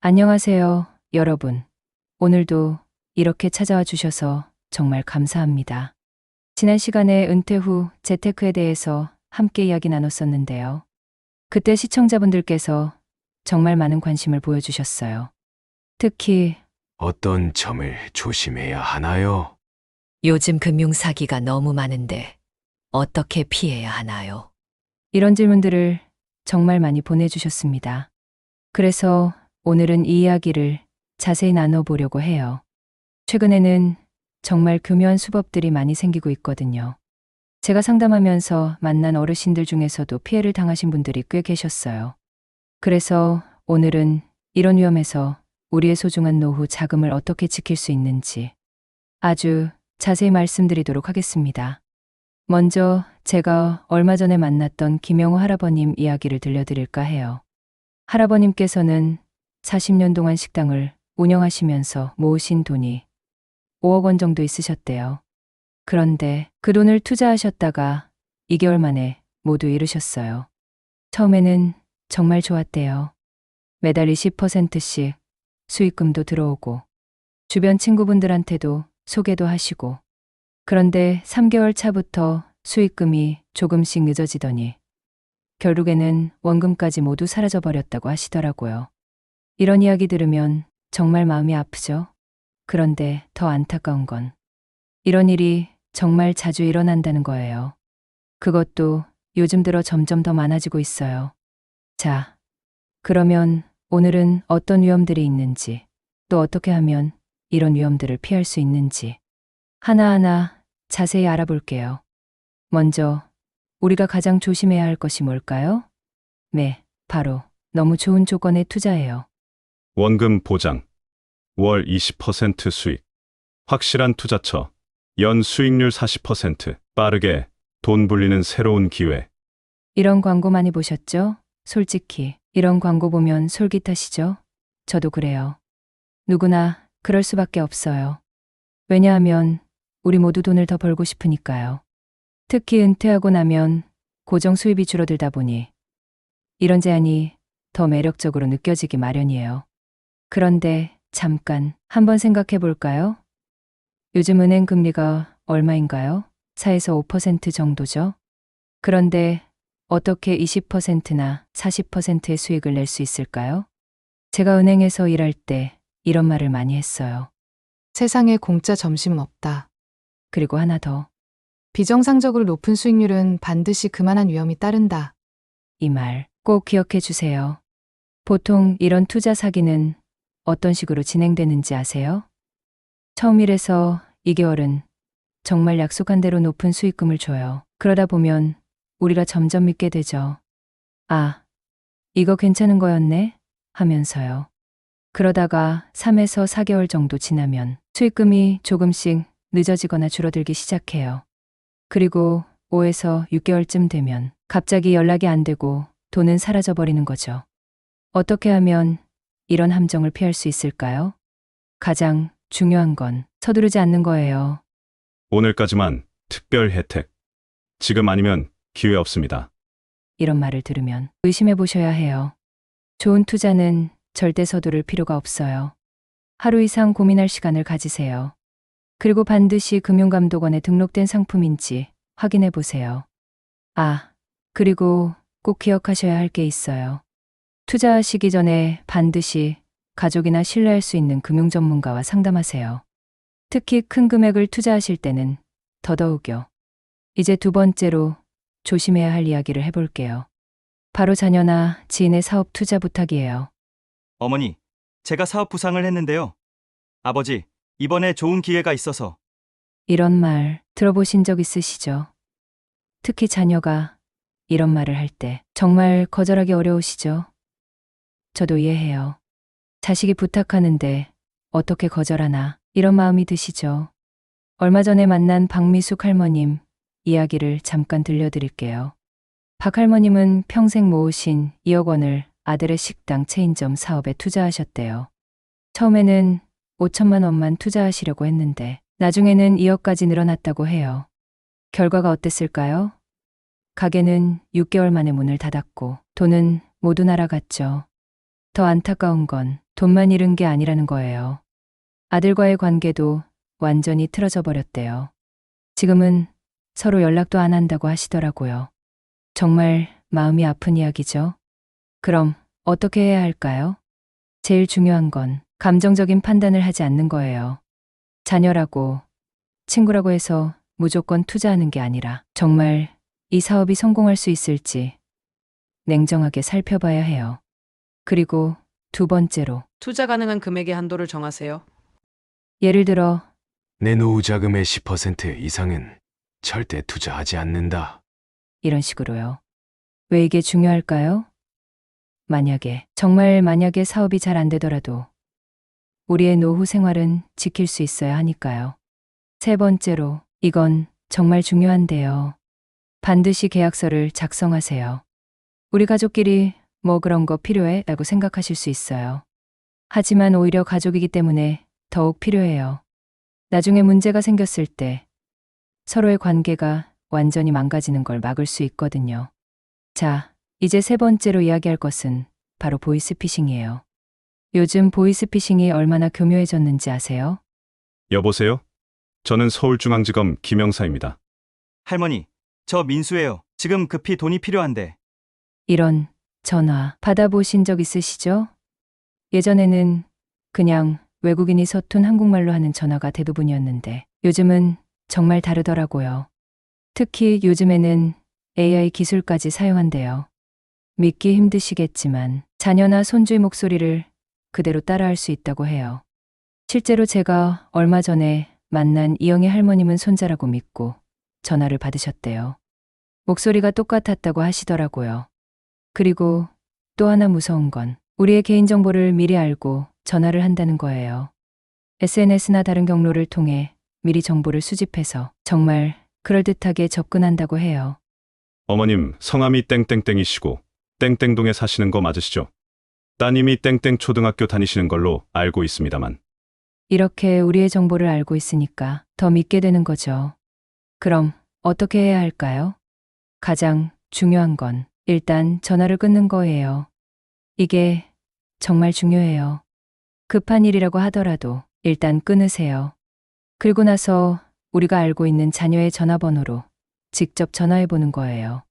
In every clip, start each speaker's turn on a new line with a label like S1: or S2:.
S1: 안녕하세요, 여러분. 오늘도 이렇게 찾아와 주셔서 정말 감사합니다. 지난 시간에 은퇴 후 재테크에 대해서 함께 이야기 나눴었는데요. 그때 시청자분들께서 정말 많은 관심을 보여주셨어요. 특히
S2: 어떤 점을 조심해야 하나요?
S3: 요즘 금융 사기가 너무 많은데 어떻게 피해야 하나요?
S1: 이런 질문들을 정말 많이 보내주셨습니다. 그래서 오늘은 이 이야기를 자세히 나눠보려고 해요. 최근에는 정말 교묘한 수법들이 많이 생기고 있거든요. 제가 상담하면서 만난 어르신들 중에서도 피해를 당하신 분들이 꽤 계셨어요. 그래서 오늘은 이런 위험에서 우리의 소중한 노후 자금을 어떻게 지킬 수 있는지 아주 자세히 말씀드리도록 하겠습니다. 먼저 제가 얼마 전에 만났던 김영호 할아버님 이야기를 들려드릴까 해요. 할아버님께서는 40년 동안 식당을 운영하시면서 모으신 돈이 5억 원 정도 있으셨대요. 그런데 그 돈을 투자하셨다가 2개월 만에 모두 잃으셨어요. 처음에는 정말 좋았대요. 매달 20%씩 수익금도 들어오고 주변 친구분들한테도 소개도 하시고 그런데 3개월 차부터 수익금이 조금씩 늦어지더니 결국에는 원금까지 모두 사라져 버렸다고 하시더라고요. 이런 이야기 들으면 정말 마음이 아프죠? 그런데 더 안타까운 건 이런 일이 정말 자주 일어난다는 거예요. 그것도 요즘 들어 점점 더 많아지고 있어요. 자, 그러면 오늘은 어떤 위험들이 있는지, 또 어떻게 하면 이런 위험들을 피할 수 있는지 하나하나 자세히 알아볼게요. 먼저 우리가 가장 조심해야 할 것이 뭘까요? 네, 바로 너무 좋은 조건의 투자예요.
S4: 원금 보장, 월 20% 수익, 확실한 투자처, 연 수익률 40%, 빠르게 돈 불리는 새로운 기회.
S1: 이런 광고 많이 보셨죠? 솔직히 이런 광고 보면 솔깃하시죠? 저도 그래요. 누구나 그럴 수밖에 없어요. 왜냐하면 우리 모두 돈을 더 벌고 싶으니까요. 특히 은퇴하고 나면 고정 수입이 줄어들다 보니 이런 제안이 더 매력적으로 느껴지기 마련이에요. 그런데 잠깐 한번 생각해 볼까요? 요즘 은행 금리가 얼마인가요? 4에서 5% 정도죠? 그런데 어떻게 20%나 40%의 수익을 낼 수 있을까요? 제가 은행에서 일할 때 이런 말을 많이 했어요.
S5: 세상에 공짜 점심은 없다.
S1: 그리고 하나 더.
S5: 비정상적으로 높은 수익률은 반드시 그만한 위험이 따른다.
S1: 이 말 꼭 기억해 주세요. 보통 이런 투자 사기는 어떤 식으로 진행되는지 아세요? 처음 일에서 2개월은 정말 약속한 대로 높은 수익금을 줘요. 그러다 보면 우리가 점점 믿게 되죠. 아, 이거 괜찮은 거였네? 하면서요. 그러다가 3에서 4개월 정도 지나면 수익금이 조금씩 늦어지거나 줄어들기 시작해요. 그리고 5에서 6개월쯤 되면 갑자기 연락이 안 되고 돈은 사라져 버리는 거죠. 어떻게 하면 이런 함정을 피할 수 있을까요? 가장 중요한 건 서두르지 않는 거예요.
S4: 오늘까지만 특별 혜택. 지금 아니면 기회 없습니다.
S1: 이런 말을 들으면 의심해 보셔야 해요. 좋은 투자는 절대 서두를 필요가 없어요. 하루 이상 고민할 시간을 가지세요. 그리고 반드시 금융감독원에 등록된 상품인지 확인해 보세요. 아, 그리고 꼭 기억하셔야 할 게 있어요. 투자하시기 전에 반드시 가족이나 신뢰할 수 있는 금융 전문가와 상담하세요. 특히 큰 금액을 투자하실 때는 더더욱요. 이제 두 번째로 조심해야 할 이야기를 해볼게요. 바로 자녀나 지인의 사업 투자 부탁이에요.
S6: 어머니, 제가 사업 부상을 했는데요. 아버지, 이번에 좋은 기회가 있어서
S1: 이런 말 들어보신 적 있으시죠? 특히 자녀가 이런 말을 할 때 정말 거절하기 어려우시죠? 저도 이해해요. 자식이 부탁하는데 어떻게 거절하나 이런 마음이 드시죠? 얼마 전에 만난 박미숙 할머님 이야기를 잠깐 들려드릴게요. 박 할머님은 평생 모으신 2억 원을 아들의 식당 체인점 사업에 투자하셨대요. 처음에는 5천만 원만 투자하시려고 했는데 나중에는 2억까지 늘어났다고 해요. 결과가 어땠을까요? 가게는 6개월 만에 문을 닫았고 돈은 모두 날아갔죠. 더 안타까운 건 돈만 잃은 게 아니라는 거예요. 아들과의 관계도 완전히 틀어져 버렸대요. 지금은 서로 연락도 안 한다고 하시더라고요. 정말 마음이 아픈 이야기죠. 그럼 어떻게 해야 할까요? 제일 중요한 건 감정적인 판단을 하지 않는 거예요. 자녀라고, 친구라고 해서 무조건 투자하는 게 아니라 정말 이 사업이 성공할 수 있을지 냉정하게 살펴봐야 해요. 그리고 두 번째로,
S7: 투자 가능한 금액의 한도를 정하세요.
S1: 예를 들어
S2: 내 노후 자금의 10% 이상은 절대 투자하지 않는다.
S1: 이런 식으로요. 왜 이게 중요할까요? 만약에, 정말 만약에 사업이 잘 안 되더라도 우리의 노후 생활은 지킬 수 있어야 하니까요. 세 번째로, 이건 정말 중요한데요. 반드시 계약서를 작성하세요. 우리 가족끼리 뭐 그런 거 필요해? 라고 생각하실 수 있어요. 하지만 오히려 가족이기 때문에 더욱 필요해요. 나중에 문제가 생겼을 때 서로의 관계가 완전히 망가지는 걸 막을 수 있거든요. 자, 이제 세 번째로 이야기할 것은 바로 보이스피싱이에요. 요즘 보이스피싱이 얼마나 교묘해졌는지 아세요?
S4: 여보세요? 저는 서울중앙지검 김영사입니다.
S6: 할머니, 저 민수예요. 지금 급히 돈이 필요한데.
S1: 이런 전화 받아보신 적 있으시죠? 예전에는 그냥 외국인이 서툰 한국말로 하는 전화가 대부분이었는데 요즘은 정말 다르더라고요. 특히 요즘에는 AI 기술까지 사용한대요. 믿기 힘드시겠지만 자녀나 손주의 목소리를 그대로 따라할 수 있다고 해요. 실제로 제가 얼마 전에 만난 이영애 할머님은 손자라고 믿고 전화를 받으셨대요. 목소리가 똑같았다고 하시더라고요. 그리고 또 하나 무서운 건 우리의 개인정보를 미리 알고 전화를 한다는 거예요. SNS나 다른 경로를 통해 미리 정보를 수집해서 정말 그럴듯하게 접근한다고 해요.
S4: 어머님, 성함이 땡땡땡이시고 땡땡동에 사시는 거 맞으시죠? 따님이 땡땡 초등학교 다니시는 걸로 알고 있습니다만.
S1: 이렇게 우리의 정보를 알고 있으니까 더 믿게 되는 거죠. 그럼 어떻게 해야 할까요? 가장 중요한 건 일단 전화를 끊는 거예요. 이게 정말 중요해요. 급한 일이라고 하더라도 일단 끊으세요. 그리고 나서 우리가 알고 있는 자녀의 전화번호로 직접 전화해 보는 거예요.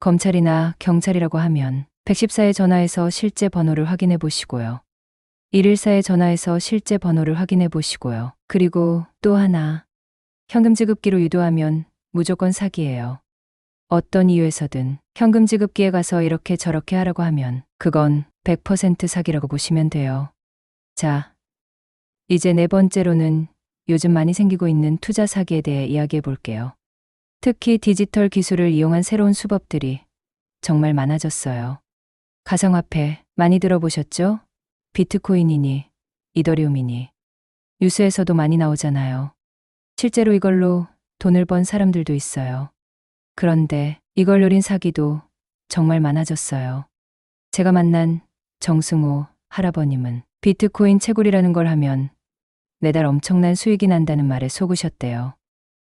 S1: 검찰이나 경찰이라고 하면 114에 전화해서 실제 번호를 확인해 보시고요. 114에 전화해서 실제 번호를 확인해 보시고요. 그리고 또 하나. 현금 지급기로 유도하면 무조건 사기예요. 어떤 이유에서든 현금 지급기에 가서 이렇게 저렇게 하라고 하면 그건 100% 사기라고 보시면 돼요. 자, 이제 네 번째로는 요즘 많이 생기고 있는 투자 사기에 대해 이야기해 볼게요. 특히 디지털 기술을 이용한 새로운 수법들이 정말 많아졌어요. 가상화폐 많이 들어보셨죠? 비트코인이니, 이더리움이니. 뉴스에서도 많이 나오잖아요. 실제로 이걸로 돈을 번 사람들도 있어요. 그런데 이걸 노린 사기도 정말 많아졌어요. 제가 만난 정승호 할아버님은 비트코인 채굴이라는 걸 하면 매달 엄청난 수익이 난다는 말에 속으셨대요.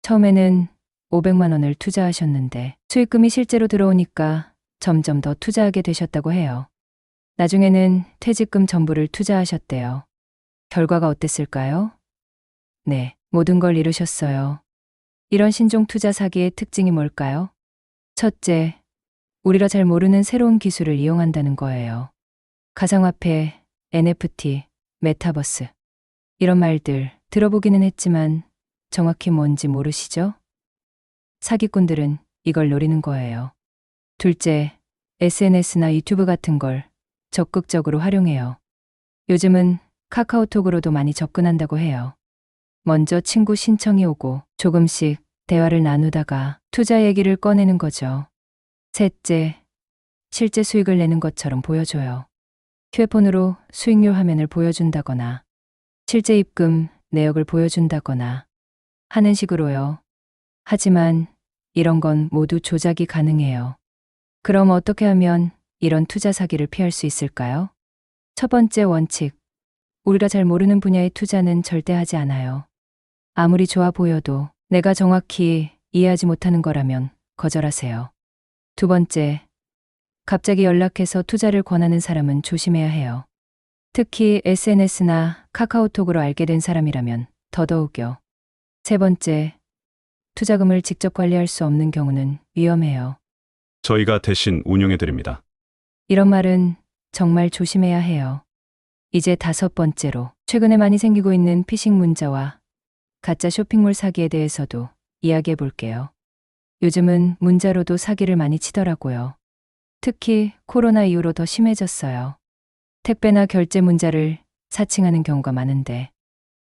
S1: 처음에는 500만 원을 투자하셨는데 수익금이 실제로 들어오니까 점점 더 투자하게 되셨다고 해요. 나중에는 퇴직금 전부를 투자하셨대요. 결과가 어땠을까요? 네, 모든 걸 잃으셨어요. 이런 신종 투자 사기의 특징이 뭘까요? 첫째, 우리가 잘 모르는 새로운 기술을 이용한다는 거예요. 가상화폐, NFT, 메타버스. 이런 말들 들어보기는 했지만 정확히 뭔지 모르시죠? 사기꾼들은 이걸 노리는 거예요. 둘째, SNS나 유튜브 같은 걸 적극적으로 활용해요. 요즘은 카카오톡으로도 많이 접근한다고 해요. 먼저 친구 신청이 오고 조금씩 대화를 나누다가 투자 얘기를 꺼내는 거죠. 셋째, 실제 수익을 내는 것처럼 보여줘요. 휴대폰으로 수익률 화면을 보여준다거나 실제 입금 내역을 보여준다거나 하는 식으로요. 하지만 이런 건 모두 조작이 가능해요. 그럼 어떻게 하면 이런 투자 사기를 피할 수 있을까요? 첫 번째 원칙. 우리가 잘 모르는 분야의 투자는 절대 하지 않아요. 아무리 좋아 보여도 내가 정확히 이해하지 못하는 거라면 거절하세요. 두 번째. 갑자기 연락해서 투자를 권하는 사람은 조심해야 해요. 특히 SNS나 카카오톡으로 알게 된 사람이라면 더더욱요. 세 번째, 투자금을 직접 관리할 수 없는 경우는 위험해요.
S4: 저희가 대신 운용해 드립니다.
S1: 이런 말은 정말 조심해야 해요. 이제 다섯 번째로, 최근에 많이 생기고 있는 피싱 문자와 가짜 쇼핑몰 사기에 대해서도 이야기해 볼게요. 요즘은 문자로도 사기를 많이 치더라고요. 특히 코로나 이후로 더 심해졌어요. 택배나 결제 문자를 사칭하는 경우가 많은데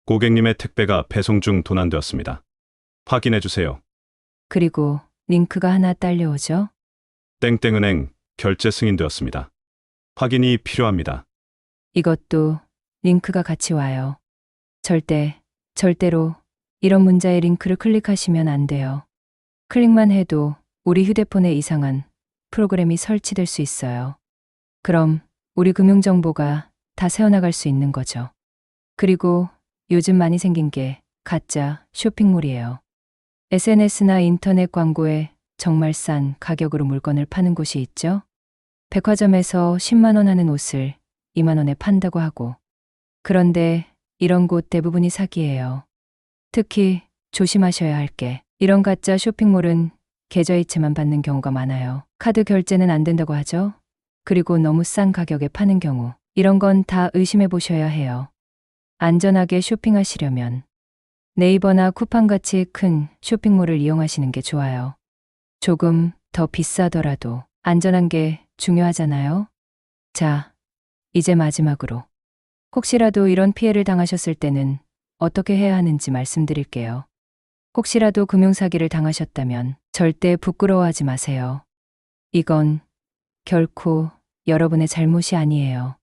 S4: 고객님의 택배가 배송 중 도난되었습니다. 확인해 주세요.
S1: 그리고 링크가 하나 딸려오죠?
S4: 땡땡은행 결제 승인되었습니다. 확인이 필요합니다.
S1: 이것도 링크가 같이 와요. 절대, 절대로 이런 문자의 링크를 클릭하시면 안 돼요. 클릭만 해도 우리 휴대폰에 이상한 프로그램이 설치될 수 있어요. 그럼 우리 금융정보가 다 새어나갈 수 있는 거죠. 그리고 요즘 많이 생긴 게 가짜 쇼핑몰이에요. SNS나 인터넷 광고에 정말 싼 가격으로 물건을 파는 곳이 있죠? 백화점에서 10만원 하는 옷을 2만원에 판다고 하고. 그런데 이런 곳 대부분이 사기예요. 특히 조심하셔야 할 게 이런 가짜 쇼핑몰은 계좌이체만 받는 경우가 많아요. 카드 결제는 안 된다고 하죠? 그리고 너무 싼 가격에 파는 경우 이런 건 다 의심해 보셔야 해요. 안전하게 쇼핑하시려면 네이버나 쿠팡같이 큰 쇼핑몰을 이용하시는 게 좋아요. 조금 더 비싸더라도 안전한 게 중요하잖아요. 자, 이제 마지막으로 혹시라도 이런 피해를 당하셨을 때는 어떻게 해야 하는지 말씀드릴게요. 혹시라도 금융사기를 당하셨다면 절대 부끄러워하지 마세요. 이건 결코 여러분의 잘못이 아니에요.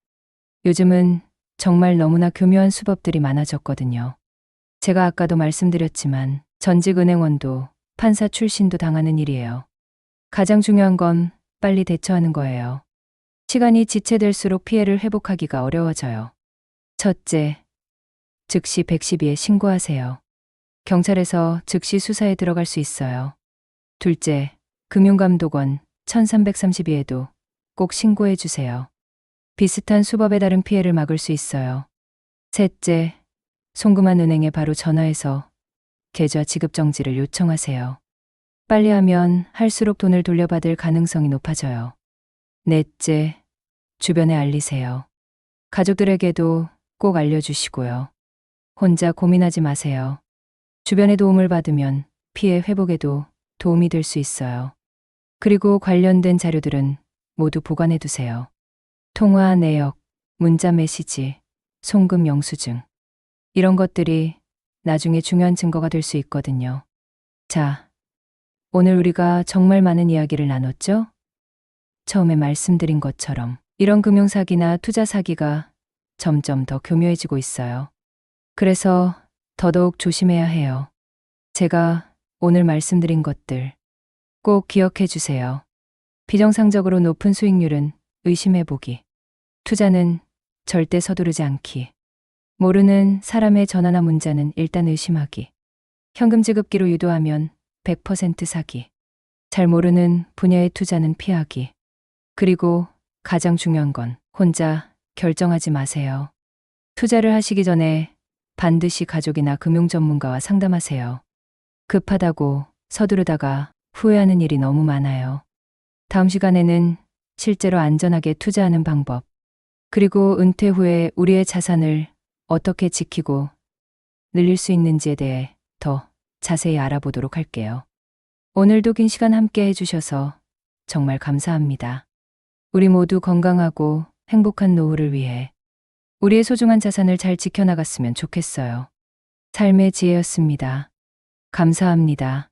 S1: 요즘은 정말 너무나 교묘한 수법들이 많아졌거든요. 제가 아까도 말씀드렸지만 전직 은행원도 판사 출신도 당하는 일이에요. 가장 중요한 건 빨리 대처하는 거예요. 시간이 지체될수록 피해를 회복하기가 어려워져요. 첫째, 즉시 112에 신고하세요. 경찰에서 즉시 수사에 들어갈 수 있어요. 둘째, 금융감독원 1332에도 꼭 신고해 주세요. 비슷한 수법에 따른 피해를 막을 수 있어요. 셋째, 송금한 은행에 바로 전화해서 계좌 지급 정지를 요청하세요. 빨리 하면 할수록 돈을 돌려받을 가능성이 높아져요. 넷째, 주변에 알리세요. 가족들에게도 꼭 알려주시고요. 혼자 고민하지 마세요. 주변의 도움을 받으면 피해 회복에도 도움이 될 수 있어요. 그리고 관련된 자료들은 모두 보관해 두세요. 통화 내역, 문자 메시지, 송금 영수증. 이런 것들이 나중에 중요한 증거가 될 수 있거든요. 자, 오늘 우리가 정말 많은 이야기를 나눴죠? 처음에 말씀드린 것처럼 이런 금융사기나 투자사기가 점점 더 교묘해지고 있어요. 그래서 더더욱 조심해야 해요. 제가 오늘 말씀드린 것들 꼭 기억해 주세요. 비정상적으로 높은 수익률은 의심해 보기. 투자는 절대 서두르지 않기. 모르는 사람의 전화나 문자는 일단 의심하기. 현금 지급기로 유도하면 100% 사기. 잘 모르는 분야의 투자는 피하기. 그리고 가장 중요한 건 혼자 결정하지 마세요. 투자를 하시기 전에 반드시 가족이나 금융 전문가와 상담하세요. 급하다고 서두르다가 후회하는 일이 너무 많아요. 다음 시간에는 실제로 안전하게 투자하는 방법, 그리고 은퇴 후에 우리의 자산을 어떻게 지키고 늘릴 수 있는지에 대해 더 자세히 알아보도록 할게요. 오늘도 긴 시간 함께 해주셔서 정말 감사합니다. 우리 모두 건강하고 행복한 노후를 위해 우리의 소중한 자산을 잘 지켜나갔으면 좋겠어요. 삶의 지혜였습니다. 감사합니다.